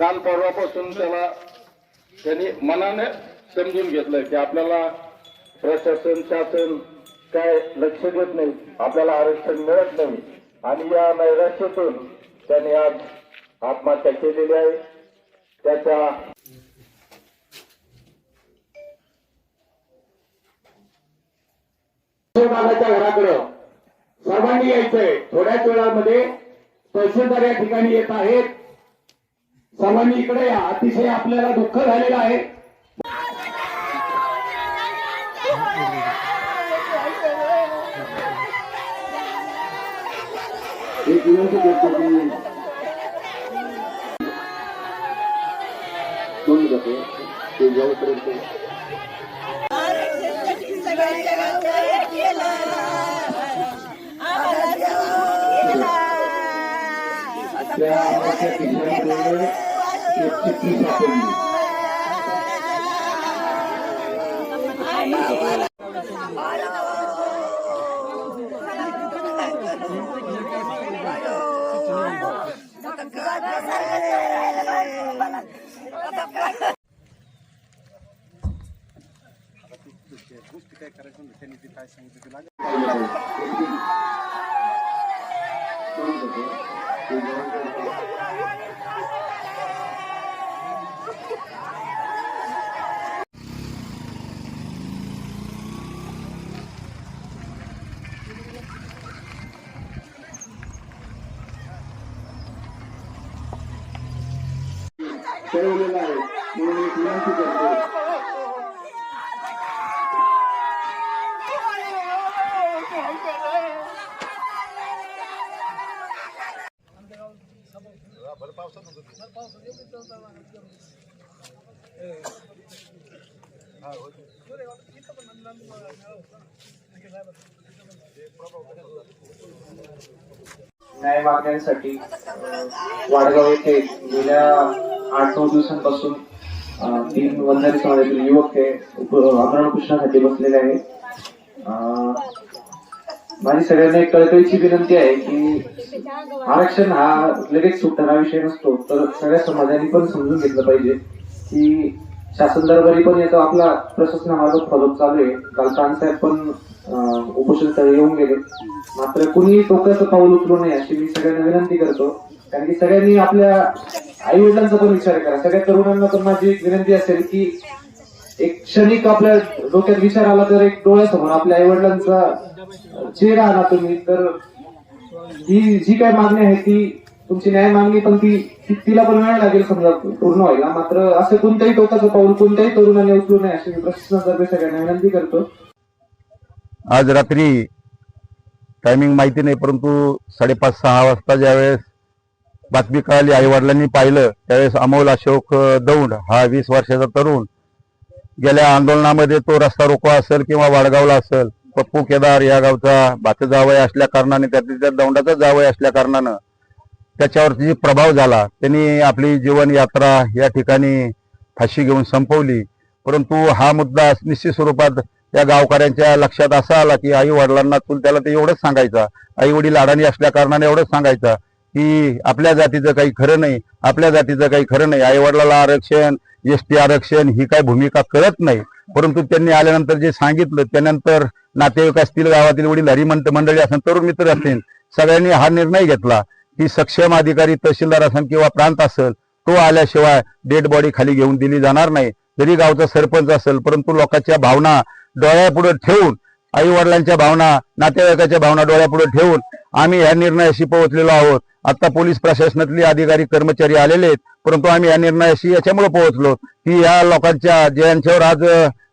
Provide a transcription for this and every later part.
काल परवापासून त्याला त्यांनी मनाने समजून घेतलं की आपल्याला प्रशासन शासन काय लक्ष देत नाही आपल्याला आरक्षण मिळत नाही. आणि या नैराश्यातून त्यांनी आज आत्महत्या केलेली आहे. त्याच्या बाबाच्या घराकडं सर्वांनी यायचंय. थोड्याच वेळामध्ये तहसीलदार या ठिकाणी येत आहेत. सर्वांनी इकडे या. अतिशय आपल्याला दुःख झालेलं आहे. एक विनंती करतो की दोन जातो ते जाऊपर्यंत सगळ्यांच्या गावचं केलं आम्हाला देवावर केलं. त्या आवाच्या होतं एक चिठ्ठी सापडली न्याय मागण्यांसाठी वाडगाव येथे गेल्या आठ नऊ दिवसांपासून तीन वंजारी समाजातील युवक हे आमरण कृष्णासाठी बसलेले आहेत. माझी सगळ्यांना एक कळकळीची विनंती आहे की आरक्षण हा लगेच सुटणारा विषय नसतो तर सगळ्या समाजाने पण समजून घेतलं पाहिजे की शासन दरबारी पण याचा आपला प्रशासनामार्फत फॉलोअप चालू आहे काल साहेब पण उपोषण उपोषणस्थळी येऊन गेले. मात्र कुणीही टोकाचं पाऊल उचलू नये अशी मी सगळ्यांना विनंती करतो. कारण की सगळ्यांनी आपल्या आई वडिलांचा पण विचार करा. सगळ्या तरुणांना पण माझी एक विनंती असेल की एक क्षणिक आपल्या डोक्यात विचार आला तर एक डोळ्यासमोर आपल्या आई वडिलांचा चेहरा आला तुम्ही. तर ही जी काय मागणी आहे ती तुमची न्याय मागणी पण ती तिला पण वेळ लागेल समजा पूर्ण व्हायला. मात्र असं कोणत्याही टोकाचं पाऊल कोणत्याही तरुणाने उचलू नये अशी मी प्रशासनातर्फे सगळ्यांना विनंती करतो. आज रात्री टायमिंग माहिती नाही परंतु साडेपाच सहा वाजता ज्यावेळेस बातमी कळाली आई वडिलांनी पाहिलं त्यावेळेस अमोल अशोक दौंड हा वीस वर्षाचा तरुण गेल्या आंदोलनामध्ये तो रस्ता रोको असेल किंवा वाडगावला असेल पप्पू केदार या गावचा भात जावय असल्या कारणाने त्यातल्या त्या दौंडाचा जावय असल्या कारणानं त्याच्यावरती जी प्रभाव झाला त्यांनी आपली जीवन यात्रा या ठिकाणी फाशी घेऊन संपवली. परंतु हा मुद्दा निश्चित स्वरूपात त्या गावकऱ्यांच्या लक्षात असा आला की आई वडिलांना चुल त्याला ते एवढंच सांगायचा आई वडील अडाणी असल्या कारणाने एवढंच सांगायचा की आपल्या जातीचं काही खरं नाही आपल्या जातीचं काही खरं नाही आई वडिलाला आरक्षण एस टी आरक्षण ही काय भूमिका कळत नाही. परंतु त्यांनी आल्यानंतर जे सांगितलं त्यानंतर नातेवाईक असतील गावातील वडील हरिमंत मंडळी असेल तरुण मित्र असतील सगळ्यांनी हा निर्णय घेतला की सक्षम अधिकारी तहसीलदार असेल किंवा प्रांत असेल तो आल्याशिवाय डेड बॉडी खाली घेऊन दिली जाणार नाही. जरी गावचा सरपंच असेल परंतु लोकांच्या भावना डोळ्यापुढे ठेवून आई वडिलांच्या भावना नातेवाईकाच्या भावना डोळ्यापुढे ठेवून आम्ही या निर्णयाशी पोहोचलेलो आहोत. आता पोलीस प्रशासनातले अधिकारी कर्मचारी आलेले आहेत. परंतु आम्ही या निर्णयाशी याच्यामुळे पोहोचलो की या लोकांच्या ज्यांच्यावर आज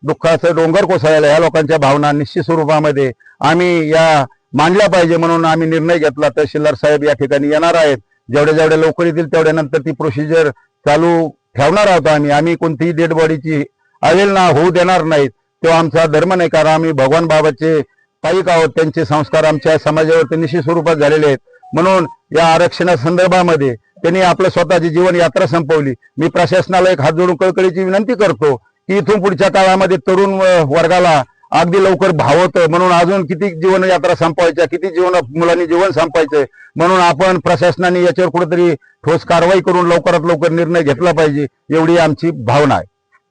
दुःखाचं डोंगर कोसळलेलं या लोकांच्या भावना निश्चित स्वरूपामध्ये आम्ही या मांडल्या पाहिजे म्हणून आम्ही निर्णय घेतला. तहसीलदार साहेब या ठिकाणी येणार आहेत. जेवढ्या जेवढ्या लवकर येतील तेवढ्या नंतर ती प्रोसिजर चालू ठेवणार आहोत आम्ही. आम्ही कोणतीही डेड बॉडीची अवेलना होऊ देणार नाहीत. तेव्हा आमचा धर्म नाही कारण आम्ही भगवान बाबाचे पायिक आहोत. त्यांचे संस्कार आमच्या समाजावरती निश्चित स्वरूपात झालेले आहेत. म्हणून या आरक्षणा संदर्भामध्ये त्यांनी आपलं स्वतःची जीवन यात्रा संपवली. मी प्रशासनाला एक हात जोडून कळकळीची विनंती करतो की इथून पुढच्या काळामध्ये तरुण वर्गाला अगदी लवकर भावतं. म्हणून अजून किती जीवनयात्रा संपवायच्या किती जीवन मुलांनी जीवन संपायचंय म्हणून आपण प्रशासनाने याच्यावर कुठेतरी ठोस कारवाई करून लवकरात लवकर निर्णय घेतला पाहिजे एवढी आमची भावना आहे.